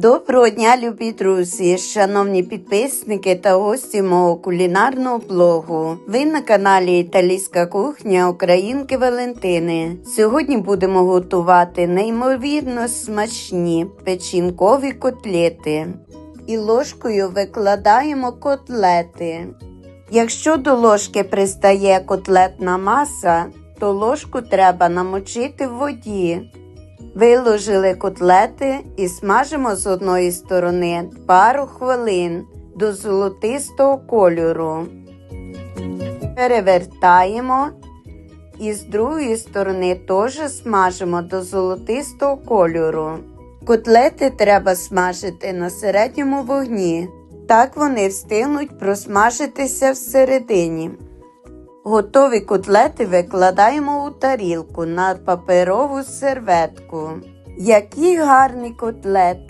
Доброго дня, любі друзі, шановні підписники та гості мого кулінарного блогу. Ви на каналі Італійська кухня Українки Валентини. Сьогодні будемо готувати неймовірно смачні печінкові котлети. І ложкою викладаємо котлети. Якщо до ложки пристає котлетна маса, то ложку треба намочити в воді. Виложили котлети і смажимо з одної сторони пару хвилин до золотистого кольору. Перевертаємо і з другої сторони теж смажимо до золотистого кольору. Котлети треба смажити на середньому вогні. Так вони встигнуть просмажитися всередині. Готові котлети викладаємо у тарілку на паперову серветку. Які гарні котлети!